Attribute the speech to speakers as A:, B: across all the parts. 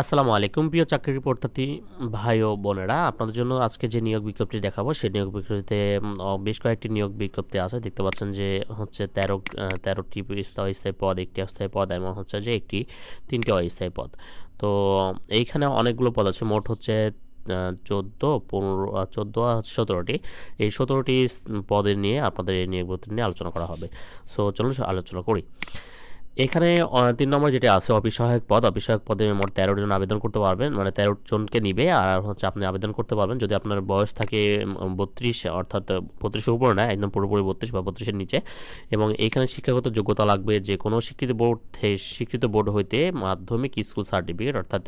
A: আসসালামু আলাইকুম, প্রিয় চাকরির প্রত্যাশী ভাই ও বোনেরা। আপনাদের জন্য আজকে যে নিয়োগ বিজ্ঞপ্তি দেখাবো, সেই নিয়োগ বিজ্ঞপ্তিতে বেশ কয়েকটি নিয়োগ বিজ্ঞপ্তি আছে। দেখতে পাচ্ছেন যে, হচ্ছে তেরো তেরোটি স্থায়ী অস্থায়ী পদ, একটি অস্থায়ী পদ এবং হচ্ছে যে একটি তিনটি অস্থায়ী পদ। তো, এইখানে অনেকগুলো পদ আছে। মোট হচ্ছে চোদ্দ, পনেরো চোদ্দ আর সতেরোটি। এই সতেরোটি পদের নিয়ে আপনাদের এই নিয়োগ নিয়ে আলোচনা করা হবে। সো, চলুন আলোচনা করি। এখানে তিন নম্বর যেটা আছে অফিস সহায়ক পদ অফিস সহায়ক পদে মোট তেরো জন আবেদন করতে পারবেন। মানে তেরো জনকে নিবে আর হচ্ছে আপনি আবেদন করতে পারবেন। যদি আপনার বয়স থাকে বত্রিশ, অর্থাৎ বত্রিশের উপরে না, একদম পুরোপুরি বত্রিশ বা বত্রিশের নিচে। এবং এখানে শিক্ষাগত যোগ্যতা লাগবে যে কোনো স্বীকৃত বোর্ড স্বীকৃত বোর্ড হইতে মাধ্যমিক স্কুল সার্টিফিকেট, অর্থাৎ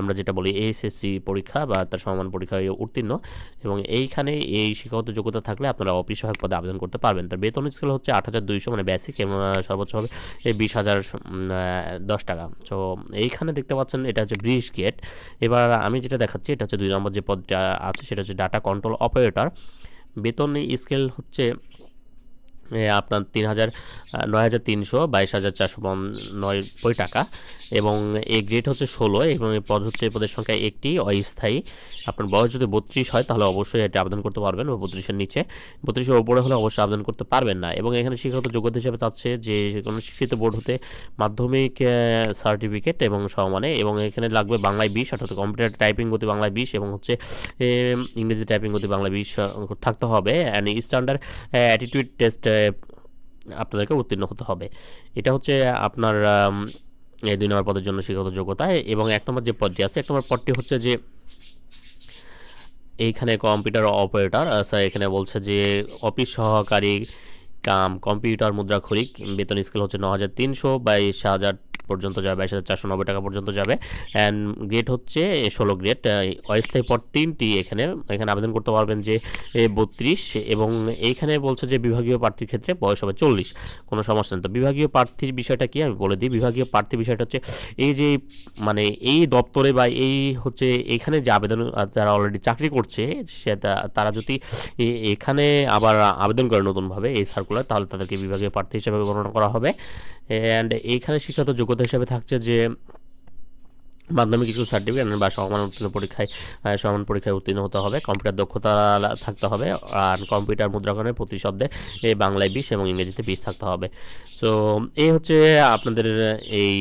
A: আমরা যেটা বলি এইচএসসি পরীক্ষা বা তার সমান পরীক্ষায় উত্তীর্ণ। এবং এইখানে এই শিক্ষাগত যোগ্যতা থাকলে আপনারা অফিস সহায়ক পদে আবেদন করতে পারবেন। তার বেতন স্কেল হচ্ছে আট হাজার দুইশো মানে বেসিক এবং সর্বোচ্চ হবে। এই বিশ হাজার দশ টাকা। তো এইখানে দেখতে পাচ্ছেন, এটা হচ্ছে ব্রিজ গেট এবার আমি যেটা দেখাচ্ছি, এটা হচ্ছে দুই নম্বর যে পদটা আছে, সেটা হচ্ছে ডাটা কন্ট্রোল অপারেটর বেতন স্কেল হচ্ছে আপনার তিন হাজার নয় হাজার তিনশো, বাইশ হাজার চারশো নব্বই টাকা। এবং এ গ্রেড হচ্ছে ষোলো এবং পদ হচ্ছে পদের সংখ্যা একটি, অস্থায়ী। আপনার বয়স যদি বত্রিশ হয়, তাহলে অবশ্যই এটি আবেদন করতে পারবেন বা বত্রিশের নিচে। বত্রিশের ওপরে হলে অবশ্যই আবেদন করতে পারবেন না। এবং এখানে শিক্ষাগত যোগ্যতা হিসেবে চাচ্ছে যে কোনো শিক্ষিত বোর্ড হতে মাধ্যমিক সার্টিফিকেট এবং সমানে। এবং এখানে লাগবে বাংলায় বিশ, অর্থাৎ কম্পিউটার টাইপিং গতি বাংলায় বিশ এবং হচ্ছে ইংরেজি টাইপিং গতি বাংলায় বিশ থাকতে হবে। অ্যান্ড স্ট্যান্ডার্ড অ্যাটিটিউড টেস্ট আপনাদেরকে উত্তীর্ণ হতে হবে। এটা হচ্ছে আপনার এই দুই নম্বর পদের জন্য শিক্ষাগত যোগ্যতা এবং এক নম্বর যে পদটি আছে, এক নম্বর পদটি হচ্ছে যে এইখানে কম্পিউটার অপারেটর স্যার এখানে বলছে যে অফিস সহকারী কাম, কম্পিউটার মুদ্রা খরিক বেতন স্কেল হচ্ছে ন হাজার তিনশো বাইশ হাজার পর্যন্ত যাবে বাইশ হাজার চারশো নব্বই টাকা পর্যন্ত যাবে। অ্যান্ড গ্রেড হচ্ছে ষোলো গ্রেড অস্থায়ী পদ তিনটি এখানে এখানে আবেদন করতে পারবেন যে বত্রিশ এবং এইখানে বলছে যে বিভাগীয় প্রার্থীর ক্ষেত্রে বয়স হবে চল্লিশ। কোনো সমস্যা নেই। তো বিভাগীয় প্রার্থীর বিষয়টা কি আমি বলে দিই? বিভাগীয় প্রার্থীর বিষয়টা হচ্ছে এই যে মানে এই দপ্তরে বা এই হচ্ছে এখানে যে আবেদন যারা অলরেডি চাকরি করছে, সে তারা যদি এখানে আবার আবেদন করে নতুনভাবে এই সার্কুলার তাহলে তাদেরকে বিভাগীয় প্রার্থী হিসেবে গণনা করা হবে। অ্যান্ড এইখানে শিক্ষাগত যোগ্যতা হিসেবে থাকছে যে মাধ্যমিক স্কুল সার্টিফিকেট বা সমান উত্তীর্ণ পরীক্ষায় সমান পরীক্ষায় উত্তীর্ণ হতে হবে। কম্পিউটার দক্ষতা থাকতে হবে আর কম্পিউটার মুদ্রাকরণের প্রতি শব্দে বাংলায় বিশ এবং ইংরেজিতে বিশ থাকতে হবে। সো এই হচ্ছে আপনাদের এই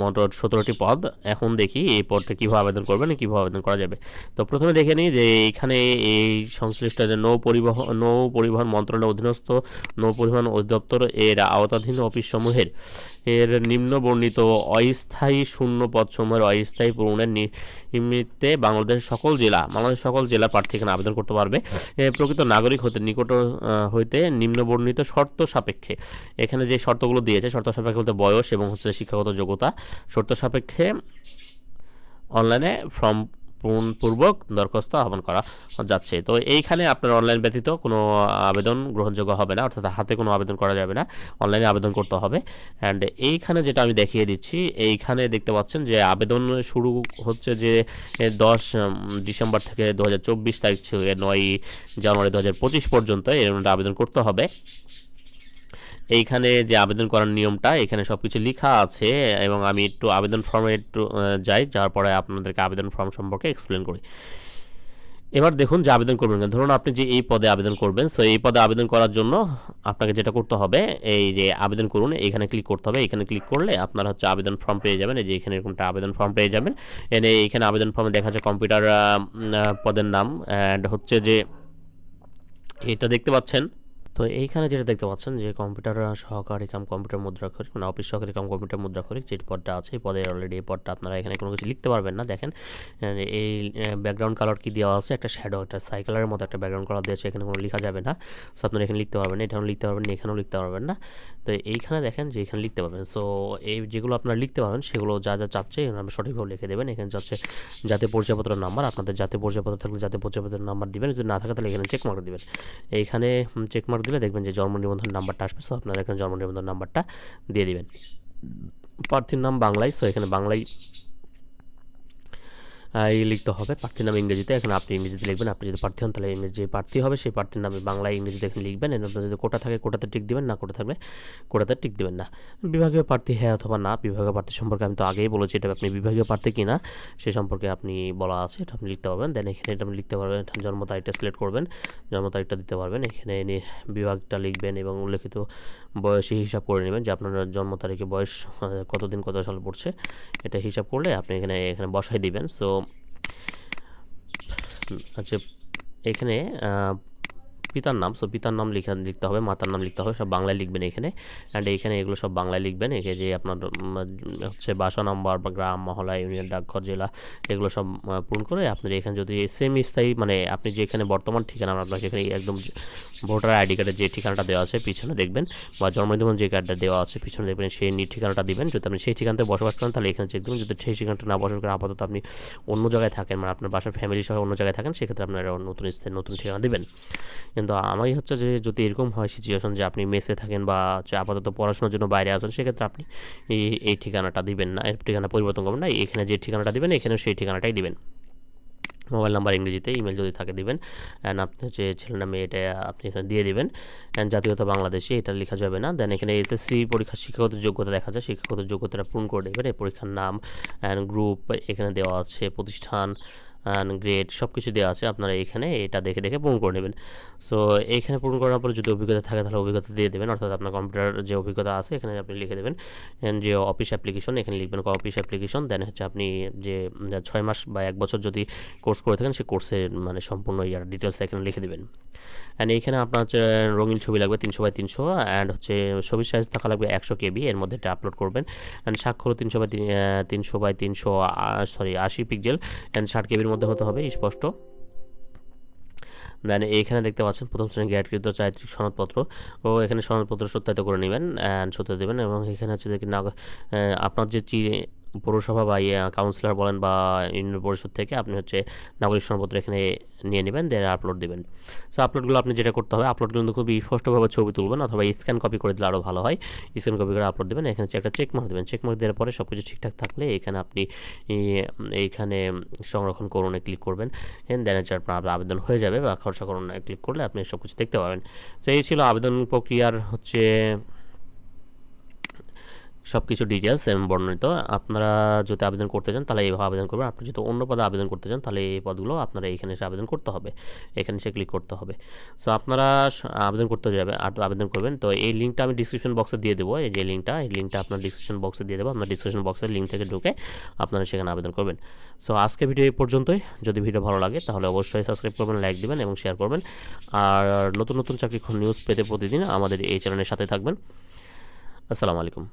A: মোটর সতেরোটি পদ। এখন দেখি এই পদটা কীভাবে আবেদন করবেন, কীভাবে আবেদন করা যাবে। তো প্রথমে দেখে নিই যে এখানে এই সংশ্লিষ্ট যে নৌ পরিবহন নৌ পরিবহন মন্ত্রণালয়ের অধীনস্থ, নৌ পরিবহন অধিদপ্তর এর আওতাধীন অফিসসমূহের এর নিম্ন বর্ণিত অস্থায়ী শূন্য পদসমূহের অস্থায়ী পূরণের নিমিত্তে বাংলাদেশের সকল জেলা, বাংলাদেশের সকল জেলা প্রার্থী এখানে আবেদন করতে পারবে। প্রকৃত নাগরিক হতে নিকট হইতে নিম্ন বর্ণিত শর্ত সাপেক্ষে। এখানে যে শর্তগুলো দিয়েছে, শর্ত সাপেক্ষে বলতে বয়স এবং হচ্ছে শিক্ষাগত যোগ্যতা। শর্ত সাপেক্ষে অনলাইনে ফর্ম পূর্বক দরখাস্ত আহ্বান করা যাচ্ছে। তো এইখানে আপনার অনলাইন ব্যতীত কোনো আবেদন গ্রহণযোগ্য হবে না, অর্থাৎ হাতে কোনো আবেদন করা যাবে না। অনলাইনে আবেদন করতে হবে। অ্যান্ড এইখানে যেটা আমি দেখিয়ে দিচ্ছি, এইখানে দেখতে পাচ্ছেন যে আবেদন শুরু হচ্ছে যে দশ ডিসেম্বর থেকে দু হাজার চব্বিশ তারিখ থেকে নয় জানুয়ারি দু হাজার পঁচিশ পর্যন্ত এর আবেদন করতে হবে। এইখানে যে আবেদন করার নিয়মটা, এখানে সব কিছু লেখা আছে এবং আমি একটু আবেদন ফর্মে একটু যাই যার পরে আপনাদেরকে আবেদন ফর্ম সম্পর্কে এক্সপ্লেন করি। এবার দেখুন যে আবেদন করবেন ধরুন আপনি যে এই পদে আবেদন করবেন সো এই পদে আবেদন করার জন্য আপনাকে যেটা করতে হবে, এই যে আবেদন করুন, এখানে ক্লিক করতে হবে। এখানে ক্লিক করলে আপনার হচ্ছে আবেদন ফর্ম পেয়ে যাবেন। এই যে এখানে এরকমটা আবেদন ফর্ম পেয়ে যাবেন। এনে এখানে আবেদন ফর্মে দেখা যাচ্ছে কম্পিউটার পদের নাম। অ্যান্ড হচ্ছে যে এটা দেখতে পাচ্ছেন তো এইখানে যেটা দেখতে পাচ্ছেন যে কম্পিউটার সহকারী কাম কম্পিউটার মুদ্রা মুদ্রাক্ষরিক মানে অফিস সহকারী কাম কম্পিউটার মুদ্রাক্ষরিক যে পদটা আছে, এই পদে অলরেডি এই পদটা আপনারা এখানে কোনো কিছু লিখতে পারবেন না। দেখেন এই ব্যাকগ্রাউন্ড কালার কি দেওয়া আছে? একটা শ্যাডো একটা সাইকেলের মতো একটা ব্যাকগ্রাউন্ড কালার দিয়েছে এখানে কোনো লেখা যাবে না। সো আপনারা এখানে লিখতে পারবেন, এখানেও লিখতে পারবেন না এখানেও লিখতে পারবেন না। তো এইখানে দেখেন যে এখানে লিখতে পারবেন। সো এই যেগুলো আপনারা লিখতে পারবেন, সেগুলো যা যা চাচ্ছে আপনি সঠিকভাবে লিখে দেবেন। এখানে যাচ্ছে জাতীয় পরিচয়পত্র নাম্বার আপনাদের জাতীয় পরিচয়পত্র থাকলে জাতীয় পরিচয়পত্রের নাম্বার দিবেন। যদি না থাকে, তাহলে এখানে চেক মার্ক দিবেন। এইখানে চেক মার্ক দিলে দেখবেন যে জন্ম নিবন্ধন নাম্বারটা আসবে সো আপনারা এখানে জন্ম নিবন্ধন নাম্বারটা দিয়ে দিবেন। প্রার্থীর নাম বাংলায় সো এখানে বাংলায় লিখতে হবে। প্রার্থীর নাম ইংরেজিতে। এখানে আপনি ইংরেজিতে লিখবেন। আপনি যদি প্রার্থী হন, তাহলে ইংরেজি প্রার্থী হবে, সেই প্রার্থীর নামে বাংলা ইংরেজিতে এখানে লিখবেন। মধ্যে যদি কোটা থাকে, কোটাতে টিক দিবেন, না কোটা থাকলে কোটাতে টিক দিবেন না। বিভাগীয় প্রার্থী হ্যাঁ অথবা না, বিভাগীয় প্রার্থী সম্পর্কে আমি তো আগেই বলেছি, এটা আপনি বিভাগীয় প্রার্থী কিনা, সে সম্পর্কে আপনি বলা আছে, এটা আপনি লিখতে পারবেন। দেন এখানে এটা আপনি লিখতে পারবেন জন্ম তারিখটা সিলেক্ট করবেন, জন্ম তারিখটা দিতে পারবেন। এখানে নি- বিভাগটা লিখবেন এবং উল্লেখিত বয়সে হিসাব করে নেবেন যে আপনার জন্ম তারিখে বয়স কতদিন, কত সাল পড়ছে, এটা হিসাব করলে আপনি এখানে এখানে বসাই দিবেন। সো আচ্ছা এখানে পিতার নাম সো পিতার নাম লিখে, লিখতে হবে, মাতার নাম লিখতে হবে, সব বাংলায় লিখবেন এখানে। অ্যান্ড এখানে এগুলো সব বাংলায় লিখবেন এখানে যে আপনার হচ্ছে বাসা নাম্বার বা গ্রাম, মহলা, ইউনিয়ন, ডাকঘর, জেলা, এগুলো সব পূরণ করে আপনার এখানে যদি সেম স্থায়ী মানে আপনি যেখানে বর্তমান ঠিকানা আপনার সেখানে একদম ভোটার আইডি কার্ডের যে ঠিকানাটা দেওয়া আছে পিছনে দেখবেন, বা জন্মদিন যে কার্ডটা দেওয়া আছে পিছনে দেখবেন সেই ঠিকানাটা দিবেন। যদি আপনি সেই ঠিকানাতে বসবাস করেন, তাহলে এখানে চেক দেবেন যদি সেই ঠিকানাটা না বসবাস করেন, আপাতত আপনি অন্য জায়গায় থাকেন মানে আপনার বাসার ফ্যামিলি সহ অন্য জায়গায় থাকেন, সেক্ষেত্রে আপনারা নতুন স্থানে নতুন ঠিকানা দিবেন। কিন্তু আমারই হচ্ছে যে যদি এরকম হয় সিচুয়েশন যে আপনি মেসে থাকেন বা আপাতত পড়াশোনার জন্য বাইরে আসেন সেক্ষেত্রে আপনি এই এই ঠিকানাটা দিবেন না, এর ঠিকানা পরিবর্তন করবেন না, এখানে যে ঠিকানাটা দিবেন এখানে সেই ঠিকানাটাই দিবেন। মোবাইল নাম্বার ইংরেজিতে, ইমেল যদি থাকে দিবেন অ্যান্ড আপনি হচ্ছে ছেলের নামে এটা আপনি এখানে দিয়ে দিবেন অ্যান্ড জাতীয়তা বাংলাদেশে এটা লেখা যাবে না। দেন এখানে এসএসসি পরীক্ষার শিক্ষাগত যোগ্যতা দেখা যায়, শিক্ষাগত যোগ্যতাটা পূরণ করে দেবেন এই পরীক্ষার নাম অ্যান্ড গ্রুপ এখানে দেওয়া আছে, প্রতিষ্ঠান গ্রেড সব কিছু দেওয়া আছে, আপনারা এখানে এটা দেখে দেখে পূরণ করে নেবেন। সো এইখানে পূরণ করার পর যদি অভিজ্ঞতা থাকে, তাহলে অভিজ্ঞতা দিয়ে দেবেন। অর্থাৎ আপনার কম্পিউটার যে অভিজ্ঞতা আছে, এখানে আপনি লিখে দেবেন। যে অফিস অ্যাপ্লিকেশন এখানে লিখবেন অফিস অ্যাপ্লিকেশন দেন হচ্ছে আপনি যে ছয় মাস বা এক বছর যদি কোর্স করে থাকেন সেই কোর্সের মানে সম্পূর্ণ ইয়ার ডিটেলস এখানে লিখে দেবেন। অ্যান্ড এইখানে আপনার হচ্ছে রঙিন ছবি লাগবে তিনশো বাই তিনশো অ্যান্ড হচ্ছে ছবির সাইজ থাকা লাগবে একশো কেবি, এর মধ্যে এটা আপলোড করবেন। অ্যান্ড স্বাক্ষর তিনশো বাই তিনশো বাই তিনশো সরি আশি পিক্সেল অ্যান্ড ষাট কেবির মধ্যে হতে হবে স্পষ্ট। দেন এইখানে দেখতে পাচ্ছেন প্রথম শ্রেণির গ্রেডকৃত চারিত্রিক সনদপত্র। ও এখানে সনদপত্র সত্যায়িত করে নেবেন অ্যান্ড সত্যায়িত দেবেন, এবং এখানে হচ্ছে আপনার যে চি পৌরসভা বা ইয়ে কাউন্সিলর বলেন বা ইউনিয়ন পরিষদ থেকে আপনি হচ্ছে নাগরিক সনদপত্র এখানে নিয়ে নেবেন দেন আপলোড দেবেন। সো আপলোডগুলো আপনি যেটা করতে হবে আপলোডগুলো কিন্তু খুবই স্পষ্টভাবে ছবি তুলবেন অথবা স্ক্যান কপি করে দিলে আরও ভালো হয়। স্ক্যান কপি করে আপলোড দেবেন, এখানে একটা চেক মার্ক দেবেন। চেক মার্ক দেওয়ার পরে সব কিছু ঠিকঠাক থাকলে এখানে আপনি এইখানে সংরক্ষণ করুন ক্লিক করবেন। দেন হচ্ছে আপনার আবেদন হয়ে যাবে বা খরচা করুন ক্লিক করলে আপনি সব কিছু দেখতে পাবেন। তো এই ছিল আবেদন প্রক্রিয়ার হচ্ছে সব কিছু ডিটেলস এবং বর্ণিত। আপনারা যদি আবেদন করতে চান, তাহলে এইভাবে আবেদন করবেন। আপনি যদি অন্য পদে আবেদন করতে চান, তাহলে এই পদগুলো আপনারা এখানে এসে আবেদন করতে হবে। এখানে এসে ক্লিক করতে হবে। সো আপনারা আবেদন করতে যাবে আবেদন করবেন। তো এই লিঙ্কটা আমি ডিসক্রিপশন বক্সে দিয়ে দেবো। এই যে লিঙ্কটা এই লিঙ্কটা আপনার ডিসক্রিপশন বক্সে দিয়ে দেবো। আপনার ডিসক্রিপশন বক্সের লিঙ্ক থেকে ঢুকে আপনারা সেখানে আবেদন করবেন। সো আজকে ভিডিও এই পর্যন্তই। যদি ভিডিও ভালো লাগে, তাহলে অবশ্যই সাবস্ক্রাইব করবেন লাইক দিবেন এবং শেয়ার করবেন। আর নতুন নতুন চাকরি নিউজ পেতে প্রতিদিন আমাদের এই চ্যানেলের সাথে থাকবেন। আসসালামু আলাইকুম।